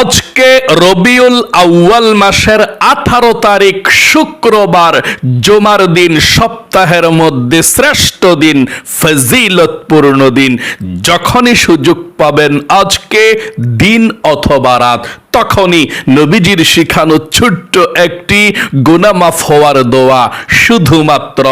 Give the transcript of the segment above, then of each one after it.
আজকে রবিউল আউয়াল মাসের আঠারো তারিখ শুক্রবার, জুমার দিন, সপ্তাহের মধ্যে শ্রেষ্ঠ দিন, ফজিলতপূর্ণ দিন। যখনই সুযোগ পাবেন আজকে দিন অথবা রাত, তখনই নবীজির শিখানো ছোট্ট একটি গুনামাফ হওয়ার দোয়া। শুধুমাত্র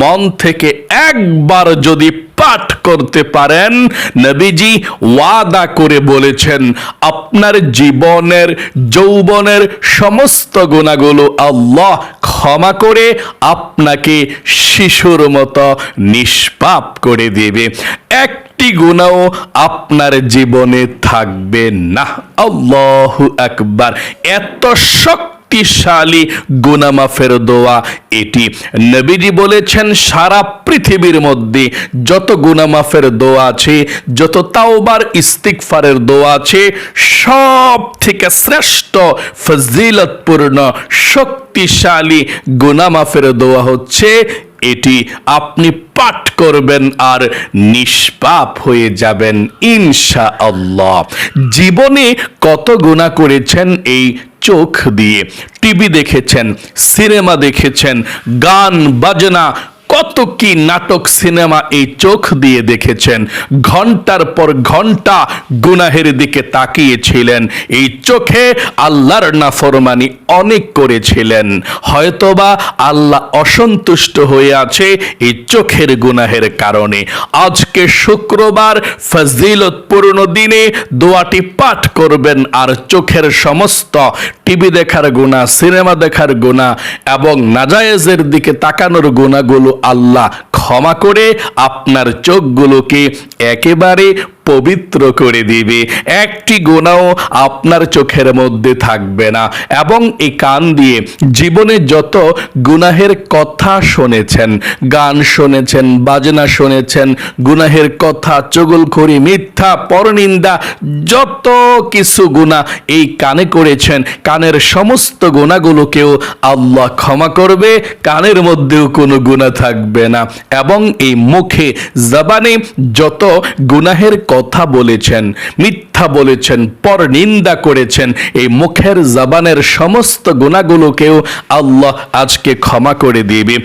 মন থেকে একবার যদি পাঠ করতে পারেন। নবীজি ওয়াদা করে বলেছেন, আপনার জীবনের, যৌবনের সমস্ত গুণাগুলো আল্লাহ ক্ষমা করে আপনাকে শিশুর মতো নিষ্পাপ করে দেবে। একটি গুণাও আপনার জীবনে থাকবে না। আল্লাহু আকবার। এত শক্তি শক্তিশালী গুনামাফের দোয়া এটি। নবীজি বলেছেন, সারা পৃথিবীর মধ্যে যত গুনামাফের দোয়া আছে, যত তাওবার ইস্তিকফারের দোয়া আছে, সব থেকে শ্রেষ্ঠ, ফজিলতপূর্ণ, শক্তিশালী গুনামাফের দোয়া হচ্ছে এটি। আপনি পাঠ করবেন আর নিষ্পাপ হয়ে যাবেন ইনশা আল্লাহ জীবনে কত গুণা করেছেন এই চোখ দিয়ে টিভি দেখেছেন সিনেমা দেখেছেন গান বাজনা কত কি নাটক সিনেমা এই চোখ দিয়ে দেখেছেন? ঘণ্টার পর ঘণ্টা গুনাহের দিকে তাকিয়েছিলেন। এই চোখে আল্লাহর নাফরমানি অনেক করেছিলেন। হয়তোবা আল্লাহ অসন্তুষ্ট হয়ে আছে এই চোখের গুনাহের কারণে। আজকে শুক্রবার ফজিলতপূর্ণ দিনে দোয়াটি পাঠ করবেন আর চোখের সমস্ত টিভি দেখার গুণা সিনেমা দেখার গুণা এবং নাজায়েজের দিকে তাকানোর গুণাগুলো আল্লাহ ক্ষমা করে আপনার চোখগুলোকে একেবারে পবিত্র করে দিবে। একটি গোনাও আপনার চোখের মধ্যে থাকবে না। এবং এই কান দিয়ে জীবনে যত গুনাহের কথা শুনেছেন, গান শুনেছেন, বাজনা শুনেছেন, গুনাহের কথা, চগলখড়ি, মিথ্যা, পরনিন্দা, যত কিছু গুণা এই কানে করেছেন, কানের সমস্ত গুণাগুলোকেও আল্লাহ ক্ষমা করবে, কানের মধ্যেও কোনো গুণা থাকবে না। এবং এই মুখে, জবানে যত গুনাহের কথা বলেছেন, মিথ্যা বলেছেন পর নিন্দা করেছেন, এই মুখের জবানের সমস্ত গুণাগুলোকেও আল্লাহ আজকে ক্ষমা করে দিবে।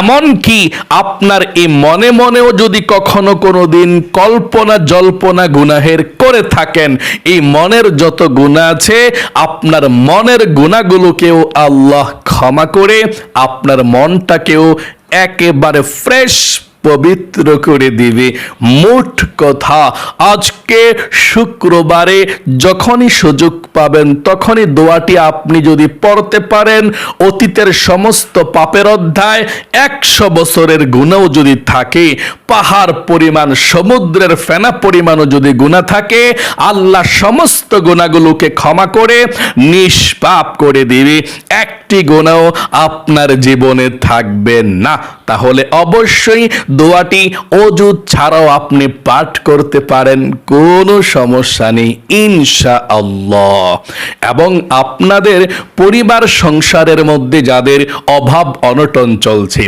এমন কি আপনার এই মনে মনেও যদি কখনো কোনো দিন কল্পনা জল্পনা গুনাহের করে থাকেন, এই মনের যত গুণা আছে, আপনার মনের গুণাগুলোকেও আল্লাহ ক্ষমা করে, আপনার মনটাকেও একেবারে ফ্রেশ পবিত্র করে দিবে। মোট কথা, আজকে শুক্রবারে যখনই সুযোগ পাবেন, তখনই দোয়াটি আপনি যদি পড়তে পারেন, অতীতের সমস্ত পাপের অধ্যায় একশো বছরের গুণাও যদি থাকে, পাহাড় পরিমাণ, সমুদ্রের ফেনা পরিমাণও যদি গুণা থাকে, আল্লাহ সমস্ত গুণাগুলোকে ক্ষমা করে নিষ্পাপ করে দিবে। একটি গুণাও আপনার জীবনে থাকবে না। তাহলে অবশ্যই দোয়াটি অজুদ ছাড়াও আপনি পাঠ করতে পারেন, কোনো সমস্যা নেই ইনশা আল্লাহ এবং আপনাদের পরিবার সংসারের মধ্যে যাদের অভাব অনটন চলছে,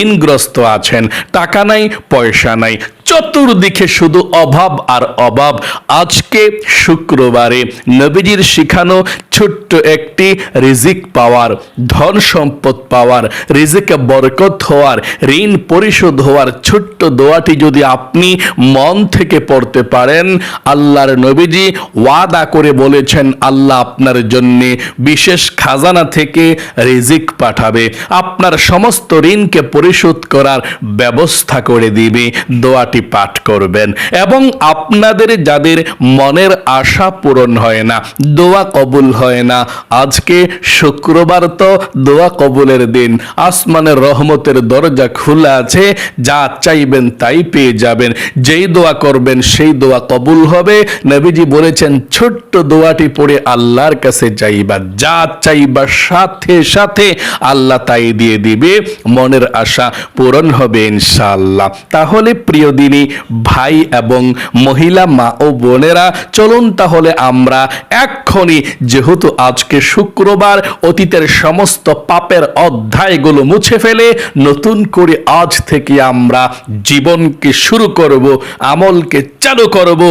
ঋণগ্রস্ত আছেন, টাকা নাই, পয়সা নাই চতুর্দিকে শুধু অভাব আর অভাব। আজকে শুক্রবারে নবীজির শিখানো ছোট্ট একটি রিজিক পাওয়ার, ধন সম্পদ পাওয়ার, রিজিকে বরকত হওয়ার, ঋণ পরিশোধ হওয়ার ছোট্ট দোয়াটি যদি আপনি মন থেকে পড়তে পারেন, আল্লাহর নবীজি ওয়াদা করে বলেছেন, আল্লাহ আপনার জন্য বিশেষ খাজানা থেকে রিজিক পাঠাবে। আপনার সমস্ত ঋণকে পরিশোধ করার ব্যবস্থা করে দিবে। দোয়াটি পাঠ করবেন। এবং আপনাদের যাদের মনের আশা পূরণ হয় না, দোয়া কবুল হয় না, আজকে শুক্রবার তো দোয়া কবুলের দিন, আসমানের রহমতের দরজা খোলা আছে, যা চাইবেন তাই পেয়ে যাবেন। যেই দোয়া করবেন, সেই দোয়া কবুল হবে। নবীজি বলেছেন, ছোট্ট দোয়াটি পড়ে আল্লাহর কাছে চাইবা যা চাইবা সাথে সাথে আল্লাহ তাই দিয়ে দিবে। মনের আশা পূরণ হবে ইনশাআল্লাহ। তাহলে প্রিয় দিন দিনী ভাই এবং মহিলা মা ও বোনেরা, চলুন তাহলে আমরা এক্ষণি যেহেতু আজকে শুক্রবার, অতীতের সমস্ত পাপের অধ্যায়গুলো মুছে ফেলে নতুন করে আজ থেকে আমরা জীবনকে শুরু করব, আমলকে চালু করব।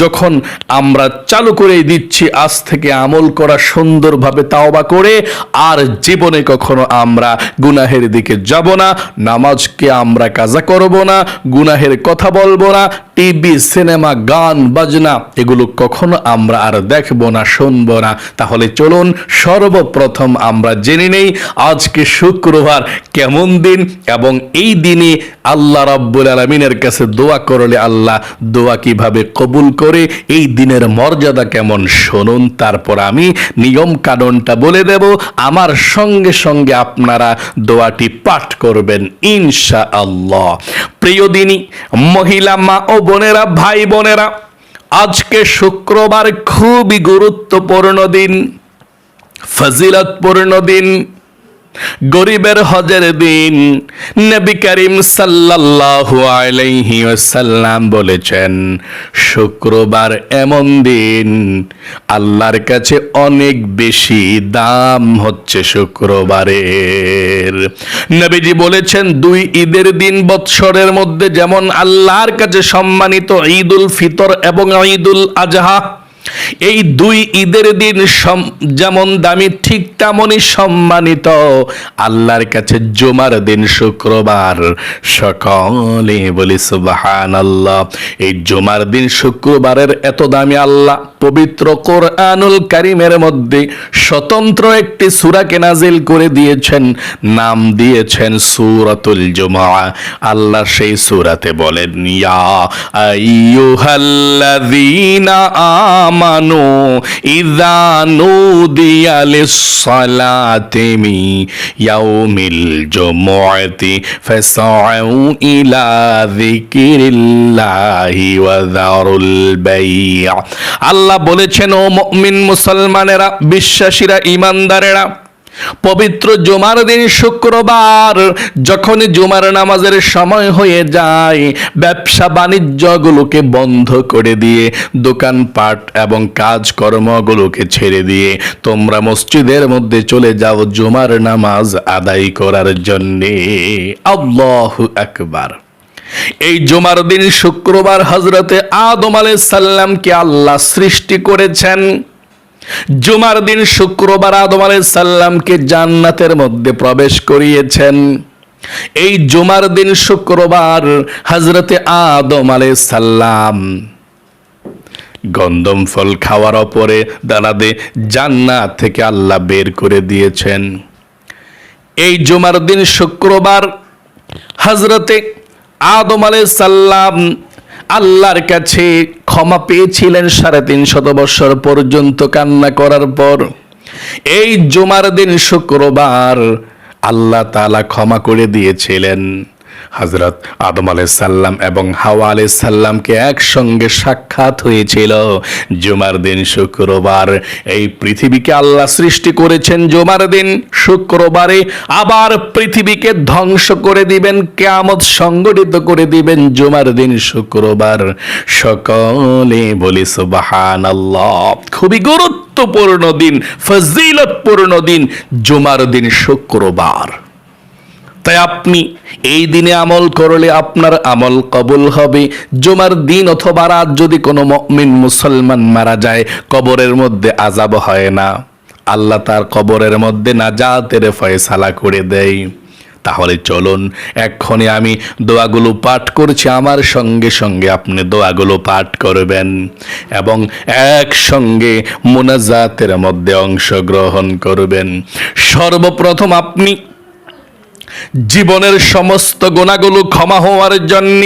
যখন আমরা চালু করে দিচ্ছি, আজ থেকে আমল করা সুন্দরভাবে তাওবা করে, আর জীবনে কখনো আমরা গুনাহের দিকে যাব না, নামাজকে আমরা কাজা করব না, গুনাহের কথা বলব না। টিভি, সিনেমা, গান, বাজনা, এগুলো কখনো আমরা আর দেখব না, শুনব না। তাহলে চলুন সর্বপ্রথম আমরা জেনে নেই আজকে শুক্রবার কেমন দিন এবং এই দিনে আল্লাহ রাব্বুল আলমিনের কাছে দোয়া করলে আল্লাহ দোয়া কীভাবে কবুল করে, এই দিনের মর্যাদা কেমন শুনুন। তারপর আমি নিয়ম কানুনটা বলে দেব। আমার সঙ্গে সঙ্গে আপনারা দোয়াটি পাঠ করবেন ইনশা আল্লাহ প্রিয় দিনী, মহিলা মা ও বোনেরা ভাই বোনেরা আজকে শুক্রবার খুবই গুরুত্বপূর্ণ দিন ফজিলতপূর্ণ দিন। গরিবের হজের দিন নবী করিম সাল্লাল্লাহু আলাইহি ওয়াসাল্লাম বলেছেন, শুক্রবার এমন দিন, আল্লাহর কাছে অনেক বেশি দাম হচ্ছে শুক্রবারের। নবীজি বলেছেন, দুই ঈদের দিন বৎসরের মধ্যে যেমন আল্লাহর কাছে সম্মানিত ঈদুল ফিতর এবং ঈদুল আজহা এই দুই ঈদের দিন যেমন দামি, ঠিক তেমনই সম্মানিত। আল্লাহর কাছে জুমার দিন শুক্রবার। সকলে বলি সুবাহান আল্লাহ এই জুমার দিন শুক্রবারের এত দামি আল্লাহ, পবিত্র কোরআনুল কারিমের মধ্যে স্বতন্ত্র একটি সূরাকে নাজিল করে দিয়েছেন, নাম দিয়েছেন সূরাতুল জুমা। আল্লাহ সেই সুরাতে বলেন, ইয়া আইয়ুহাল্লাযীনা আমানু ইযা দিয়ালে লিস-সালাতি মি ইয়াউমিল জুমুআতি ফাসআউ ইলা যিকিরিল্লাহি ওয়া যারুল বাইআ আল্লাহ বলেছেন, ও মুমিন মুসলমানেরা, বিশ্বাসীরা ইমানদারেরা পবিত্র জুমার দিন শুক্রবার, যখনই জুমার নামাজের সময় হয়ে যায়, ব্যবসা বাণিজ্যগুলোকে বন্ধ করে দিয়ে, দোকানপাট এবং কাজকর্মগুলোকে ছেড়ে দিয়ে, তোমরা মসজিদের মধ্যে চলে যাও জুমার নামাজ আদায় করার জন্যে। আল্লাহু আকবার। এই জুমার দিন শুক্রবার হজরতে আদম আলাইহিস সাল্লামকে আল্লাহ সৃষ্টি করেছেন। জুমার দিন শুক্রবার আদম সাল্লামকে জান্নাতের মধ্যে প্রবেশ করিয়েছেন। এই জুমার দিন শুক্রবার হজরতে আদম সাল্লাম গন্ধম ফল খাওয়ার পরে দাঁড়াতে জান্নাত থেকে আল্লাহ বের করে দিয়েছেন। এই জুমার দিন শুক্রবার হজরতে আদম আলাইহিস সাল্লাম আল্লাহর কাছে ক্ষমা পেয়েছিলেন সাড়ে তিন শত বৎসর পর্যন্ত কান্না করার পর। এই জুমার দিন শুক্রবার আল্লাহ তালা ক্ষমা করে দিয়েছিলেন। হজরত আদম সাল্লাম এবং হাওয়া সাল্লামকে একসঙ্গে সাক্ষাৎ হয়েছিল। জুমার দিন শুক্রবার। এই পৃথিবীকে আল্লাহ সৃষ্টি করেছেন জুমার দিন। শুক্রবারে আবার পৃথিবীকে ধ্বংস করে দিবেন, কেয়ামত সংগঠিত করে দিবেন জুমার দিন শুক্রবার। সকলে বলি সুবাহান খুবই গুরুত্বপূর্ণ দিন, ফজিলতপূর্ণ দিন, জুমার দিন শুক্রবার। তাই আপনি এই দিনে আমল করলে আপনার আমল কবুল হবে। জুমার দিন অথবা রাত যদি কোনো মমিন মুসলমান মারা যায়, কবরের মধ্যে আজাব হয় না। আল্লাহ তার কবরের মধ্যে নাজাতের ফয়সালা করে দেয়। তাহলে চলুন এক্ষণে আমি দোয়াগুলো পাঠ করছি। আমার সঙ্গে সঙ্গে আপনি দোয়াগুলো পাঠ করবেন এবং একসঙ্গে মোনাজাতের মধ্যে অংশগ্রহণ করবেন। সর্বপ্রথম আপনি জীবনের সমস্ত গোনাগুলো ক্ষমা হওয়ার জন্য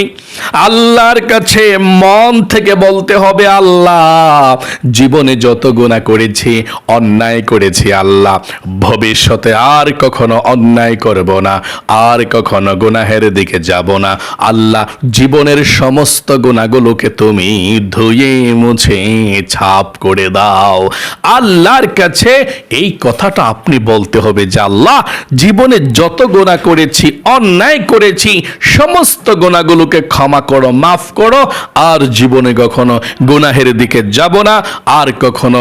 আল্লাহর কাছে মন থেকে বলতে হবে, আল্লাহ, জীবনে যত গুণা করেছি, অন্যায় করেছি, আল্লাহ, ভবিষ্যতে আর কখনো অন্যায় করব না, আর কখনো গুনাহের দিকে যাব না। আল্লাহ, জীবনের সমস্ত গুণাগুলোকে তুমি ধুয়ে মুছে, ছাপ করে দাও। আল্লাহর কাছে এই কথাটা আপনি বলতে হবে যে, আল্লাহ, জীবনে যত গোনা করেছি, অন্যায় করেছি, সমস্ত গোনাগুলোকে ক্ষমা করো, মাফ করো, আর জীবনে কখনো গুনাহের দিকে যাব না, আর কখনো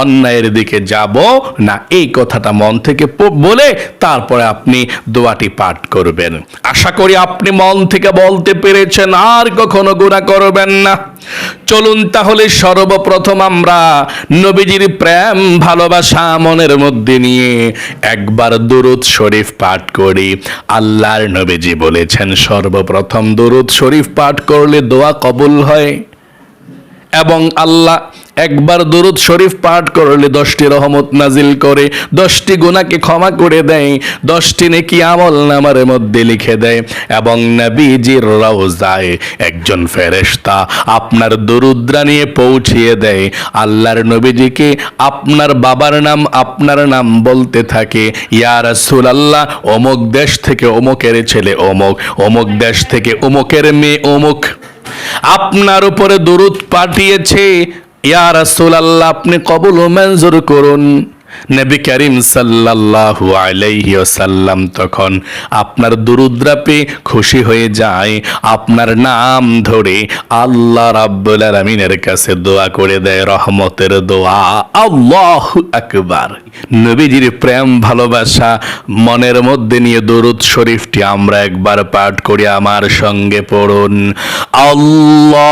অন্যায়ের দিকে যাব না, এই কথাটা মন থেকে বলে তারপরে আপনি দোয়াটি পাঠ করবেন। আশা করি আপনি মন থেকে বলতে পেরেছেন, আর কখনো গুণা করবেন না। চলুন তাহলে সর্বপ্রথম আমরা নবীজির প্রেম, ভালোবাসা মনের মধ্যে নিয়ে একবার দুরুদ শরীফ পাঠ করি। আল্লাহর নবীজি বলেছেন, সর্বপ্রথম দুরুদ শরীফ পাঠ করলে দোয়া কবুল হয় এবং আল্লাহ একবার দরুদ শরীফ পাঠ করলে দশটি রহমত নাজিল করে, দশটি গুণাকে ক্ষমা করে দেয়, দশটি নেকি আমল নামার মধ্যে লিখে দেয়। এবং নবীজির রওজায় একজন ফেরেশতা আপনার দরুদ্রা নিয়ে পৌঁছিয়ে দেয়। আল্লাহর নবীজিকে আপনার বাবার নাম, আপনার নাম বলতে থাকে। ইয়া রাসূল আল্লাহ অমুক দেশ থেকে অমুকের ছেলে অমুক অমুক দেশ থেকে অমুকের মেয়ে অমুক। আপনার উপরে দরুদ পাঠিয়েছে ইয়া রাসূলুল্লাহ, আপনি কবুল মঞ্জুর করুন। নবী করিম সাল্লাল্লাহু আলাইহি ওয়াসাল্লাম তখন আপনার দুরুদ্রা পেয়ে খুশি হয়ে যায়, আপনার নাম ধরে আল্লাহ রাব্বুল আলামিনের কাছে দোয়া করে দেয়, রহমতের দোয়া, আল্লাহু আকবার। নবীজির প্রেম, ভালোবাসা, মনের মধ্যে নিয়ে দরুদ শরীফটি আমরা একবার পাঠ করি, আমার সঙ্গে পড়ুন। আল্লাহুম্মা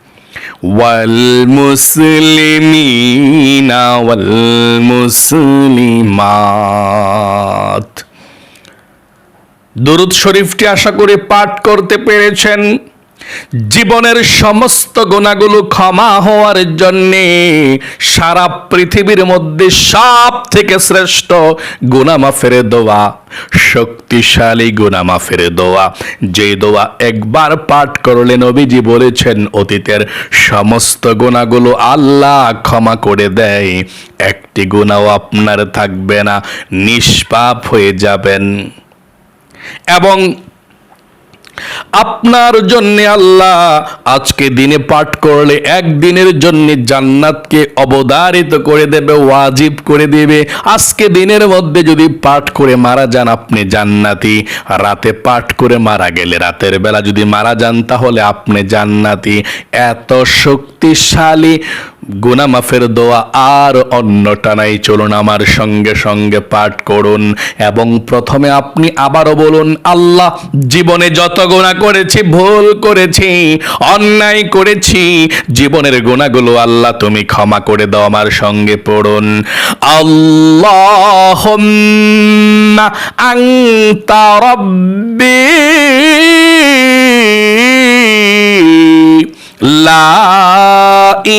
والمسلمين والمسلمات দরুদ শরীফটি আশা করে পাঠ করতে পেরেছেন জীবনের সমস্ত গোনাগুলো ক্ষমা হওয়ার জন্যে সারা পৃথিবীর মধ্যে সব থেকে শ্রেষ্ঠ গুনামাফের দোয়া, শক্তিশালী গুনামাফের দোয়া। যে দোয়া একবার পাঠ করলে নবীজি বলেছেন, অতীতের সমস্ত গুণাগুলো আল্লাহ ক্ষমা করে দেয়। একটি গুণাও আপনার থাকবে না, নিষ্পাপ হয়ে যাবেন। এবং আপনার জন্য আল্লাহ আজকে দিনে পাঠ করলে একদিনের জন্য জান্নাতকে অবধারিত করে দেবে, ওয়াজিব করে দেবে। আজকে দিনের মধ্যে যদি পাঠ করে মারা যান, আপনি জান্নাতি। রাতে পাঠ করে মারা গেলে, রাতের বেলা যদি মারা যান, তাহলে আপনি জান্নাতি। এত শক্তিশালী গুনামাফের দোয়া আর অন্যটা নাই। চলুন আমার সঙ্গে সঙ্গে পাঠ করুন এবং প্রথমে আপনি আবারও বলুন, আল্লাহ জীবনে যত গুণা করেছি, ভুল করেছি, অন্যায় করেছি, জীবনের গুণাগুলো আল্লাহ তুমি ক্ষমা করে দাও আমার সঙ্গে পড়ুন। আল্লাহ আংতা রব্বি লা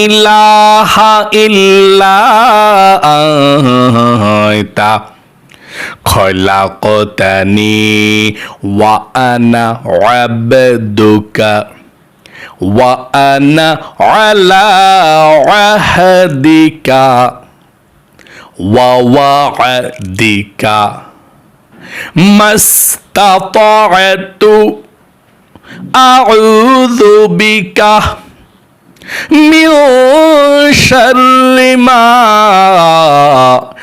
ইলাহা ইল্লা আনতা। خلقتني وأنا عبدك وأنا على عهدك ووعدك. ما استطعت أعوذ بك من شر ما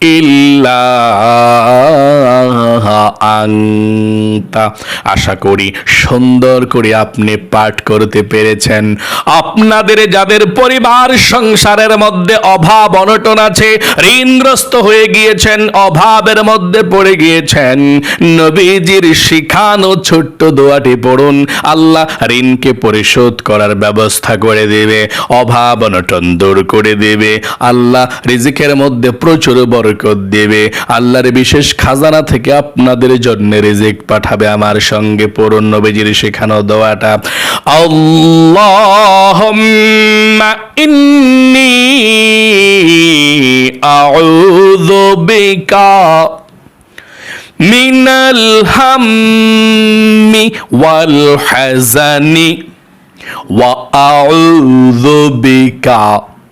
ইল্লা আশা করি সুন্দর করে আপনি পাঠ করতে পেরেছেন। আপনাদের যাদের পরিবার সংসারের মধ্যে অভাব, অনটন আছে, ঋণগ্রস্ত হয়ে গিয়েছেন, অভাবের মধ্যে পড়ে গিয়েছেন, নবীজির শিখানো ছোট্ট দোয়াটি পড়ুন। আল্লাহ ঋণকে পরিশোধ করার ব্যবস্থা করে দেবে, অভাব, অনটন দূর করে দেবে। আল্লাহ রিজিকের মধ্যে প্রচুর বড় বরকত দেবে। আল্লাহর বিশেষ খাজানা থেকে আপনাদের জন্য রেজেক পাঠাবে আমার সঙ্গে পড়ুন নবীজির শেখানো দোয়াটা। আল্লাহুম্মা ইন্নি আউযু বিকা মিনাল হাম্মি ওয়াল হাজানি ওয়া আউযু বিকা।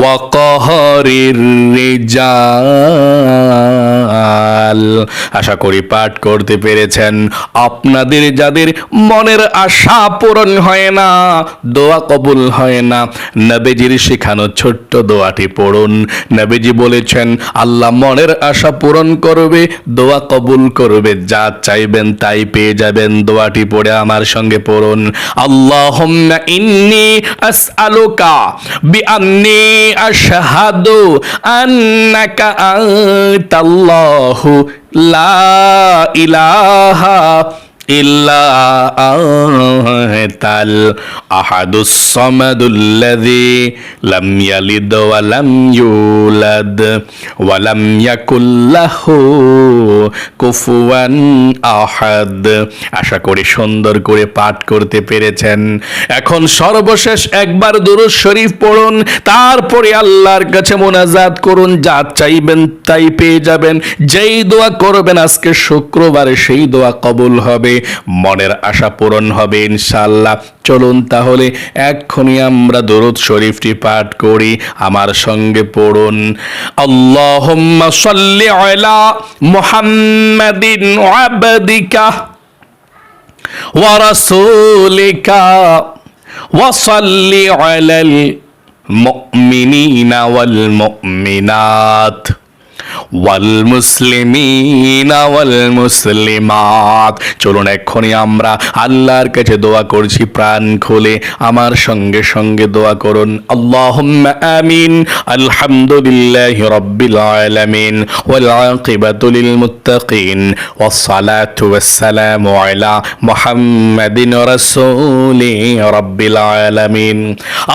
ওয়াকহরির রিজাল। আশা করি পাঠ করতে পেরেছেন। আপনাদের যাদের মনের আশা পূরণ হয় না, দোয়া কবুল হয় না, নবেজির শেখানো ছোট্ট দোয়াটি পড়ুন। নবেজি বলেছেন, আল্লাহ মনের আশা পূরণ করবে, দোয়া কবুল করবে, যা চাইবেন তাই পেয়ে যাবেন। দোয়াটি পড়ে আমার সঙ্গে পড়ুন। আল্লাহ ইন্নি আসআলুকা বিআন্নি আশহাদু আন্নাকা আনতাল্লাহু লা ইলাহা إلا أنت الأحد الصمد الذي لم يلد ولم يولد ولم يكن له কুফুয়ান আহাদ আশা করি সুন্দর করে পাঠ করতে পেরেছেন এখন সর্বশেষ একবার দুরুদ শরীফ পড়ুন তারপরে আল্লাহর কাছে মোনাজাত করুন যা চাইবেন তাই পেয়ে যাবেন যেই দোয়া করবেন আজকে শুক্রবারে সেই দোয়া কবুল হবে মনের আশা পূরণ হবে ইনশাল্লাহ চলুন তাহলে এক্ষুনি আমরা দরুদ শরীফটি পাঠ করি, আমার সঙ্গে পড়ুন। মুহাম্মাদিন আবদিকা আলাল মুমিনিনা ওয়াল মুমিনাত। ওয়ালমুসলিমিনা ওয়াল মুসলিমাত। চলুন এখনি আমরা আল্লাহর কাছে দোয়া করছি, প্রাণ খুলে আমার সঙ্গে সঙ্গে দোয়া করুন। আল্লাহুম্মা আমিন, আলহামদুলিল্লাহি রাব্বিল আলামিন, ওয়াল আকিবাতু লিল মুত্তাকিন, ওয়াস সালাতু ওয়াস সালামু আলা মুহাম্মাদিন রাসূলি রাব্বিল আলামিন।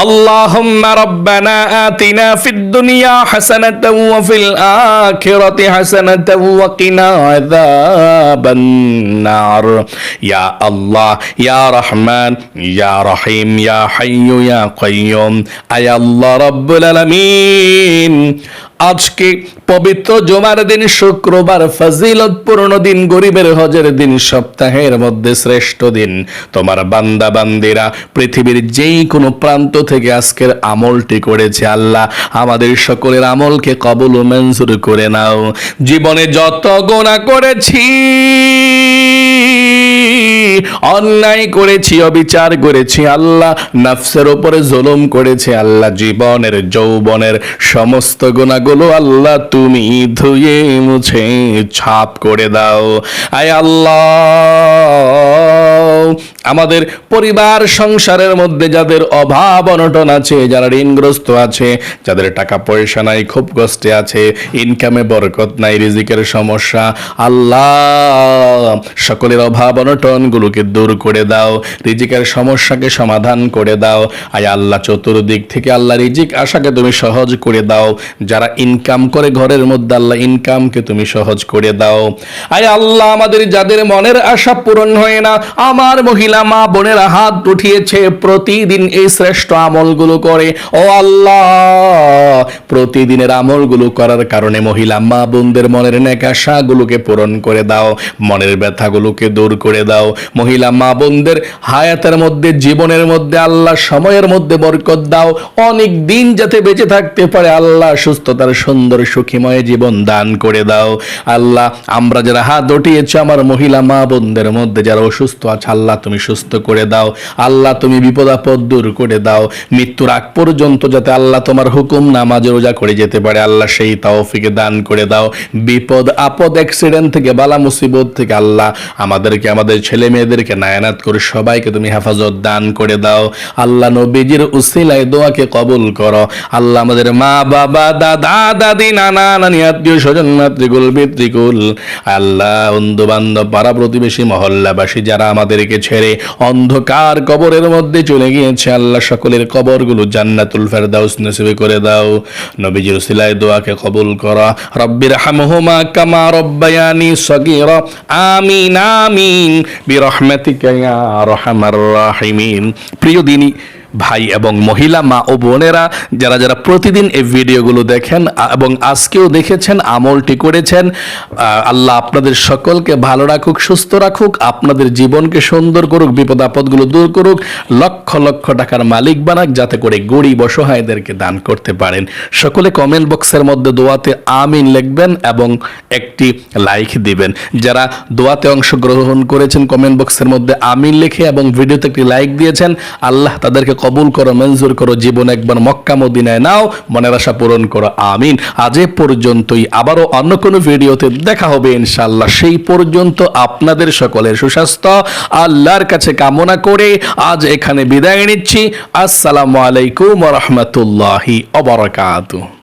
আল্লাহুম্মা রাব্বানা আতিনা ফিদ দুনিয়া হাসানাতাও ওয়া ফিল আখিরাতি الآخرة حسنة وقنا عذاب النار يا الله يا رحمن يا رحيم يا حي يا قيوم أي الله رب العالمين আজকে পবিত্র জমার দিন, শুক্রবার ফজিলত পূর্ণ দিন, গরিবের হজের দিন, সপ্তাহের মধ্যে শ্রেষ্ঠ দিন। তোমার বান্দা বান্দিরা, পৃথিবীর যেই কোনো প্রান্ত থেকে আজকের আমলটি করেছে আল্লাহ, আমাদের সকলের আমলকে কবল ও মঞ্জুর করে নাও। জীবনে যত গোনা করেছি অন্যায় করেছি, অবিচার করেছি, আল্লাহ নাফসের ওপরে জুলুম করেছে, আল্লাহ জীবনের, যৌবনের সমস্ত গুণাগুলো আল্লাহ তুমি ধুয়ে মুছে, ছাপ করে দাও। আয় আল্লাহ! আমাদের পরিবার সংসারের মধ্যে যাদের অভাব, অনটন আছে, যারা ঋণগ্রস্ত আছে, যাদের টাকা পয়সা নাই, খুব কষ্টে আছে ইনকামে বরকত নাই, রিজিকের সমস্যা, আল্লাহ, সকলের অভাব, অনটন গুলোকে দূর করে দাও, রিজিকের সমস্যাকে সমাধান করে দাও। আয় আল্লাহ, চতুর্দিক থেকে আল্লাহ রিজিক আশাকে তুমি সহজ করে দাও। যারা ইনকাম করে ঘরের মধ্যে, আল্লাহ ইনকামকে তুমি সহজ করে দাও। আয় আল্লাহ, আমাদের যাদের মনের আশা পূরণ হয় না, আমার মহিলা মা বোনেরা হাত উঠিয়েছে, প্রতিদিন এই শ্রেষ্ঠ আমলগুলো করে। ও আল্লাহ, প্রতিদিনের আমলগুলো করার কারণে মহিলা মা বোনদের মনের নেক আশাগুলোকে পূরণ করে দাও, মনের ব্যথাগুলোকে দূর করে দাও। মহিলা মা বোনদের হায়াতের মধ্যে, জীবনের মধ্যে, আল্লাহ সময়ের মধ্যে বরকত দাও। অনেক দিন যাতে বেঁচে থাকতে পারে, আল্লাহ সুস্থতার সুন্দর সুখীময় জীবন দান করে দাও। আল্লাহ, আমরা যারা হাত উঠিয়েছি, আমার মহিলা মা বোনদের মধ্যে যারা অসুস্থ আছে, আল্লাহ তুমি সুস্থ করে দাও। আল্লাহ তুমি বিপদ আপদ দূর করে দাও। মৃত্যুর আগ পর্যন্ত যাতে আল্লাহ তোমার হুকুম নামাজ রোজা করে যেতে পারে। আল্লাহ সেই তাওফিকে দান করে দাও। বিপদ, আপদ অ্যাক্সিডেন্ট থেকে, বালা মুসিবত থেকে আল্লাহ আমাদেরকে, আমাদের ছেলে মেয়েদেরকে নায়নাত করে সবাইকে তুমি হেফাজত দান করে দাও। আল্লাহ নবীজির উসিলায় দোয়াকে কবুল করো। আল্লাহ আমাদের মা, বাবা, দাদা, দাদি, নানা, নানি, আত্মীয় স্বজন, মাতৃকুল, পিতৃকুল, আল্লাহ বন্ধু বান্ধব, পাড়া প্রতিবেশী, মহল্লাবাসী যারা আমাদেরকে ছেড়ে অন্ধকার কবরের মধ্যে চলে গিয়েছে আল্লাহ, সকলের কবরগুলো জান্নাতুল ফেরদাউস নসিবে করে দাও। নবীজির সিলাই দোয়াকে কবুল করা। রব্বির হামহুমা কামা রব্বায়ানি সগীরা। আমিন আমিন। বিরহমাতিকা ইয়া রাহিমিন। প্রিয় দিনী ভাই এবং মহিলা, মা ও বোনেরা, যারা যারা প্রতিদিন এই ভিডিওগুলো দেখেন এবং আজকেও দেখেছেন, আমলটি করেছেন আল্লাহ আপনাদের সকলকে ভালো রাখুক, সুস্থ রাখুক, আপনাদের জীবনকে সুন্দর করুক, বিপদ আপদগুলো দূর করুক, লক্ষ লক্ষ টাকার মালিক বানাক, যাতে করে গরিব অসহায়দেরকে দান করতে পারেন। সকলে কমেন্ট বক্সের মধ্যে দোয়াতে আমিন লিখবেন এবং একটি লাইক দিবেন। যারা দোয়াতে অংশগ্রহণ করেছেন কমেন্ট বক্সের মধ্যে আমিন লিখে এবং ভিডিওতে একটি লাইক দিয়েছেন, আল্লাহ তাদেরকে কবুল করো, মঞ্জুর করো, জীবন একবার মক্কা মদিনায় নাও, মনের আশা পূরণ করো, আমিন। আজ এ পর্যন্তই, আবারও অন্য কোনো ভিডিওতে দেখা হবে ইনশাল্লাহ সেই পর্যন্ত আপনাদের সকলের সুস্বাস্থ্য, আল্লাহর কাছে কামনা করে আজ এখানে বিদায় নিচ্ছি। আসসালামু আলাইকুম রহমতুল্লাহি অবরাকাতু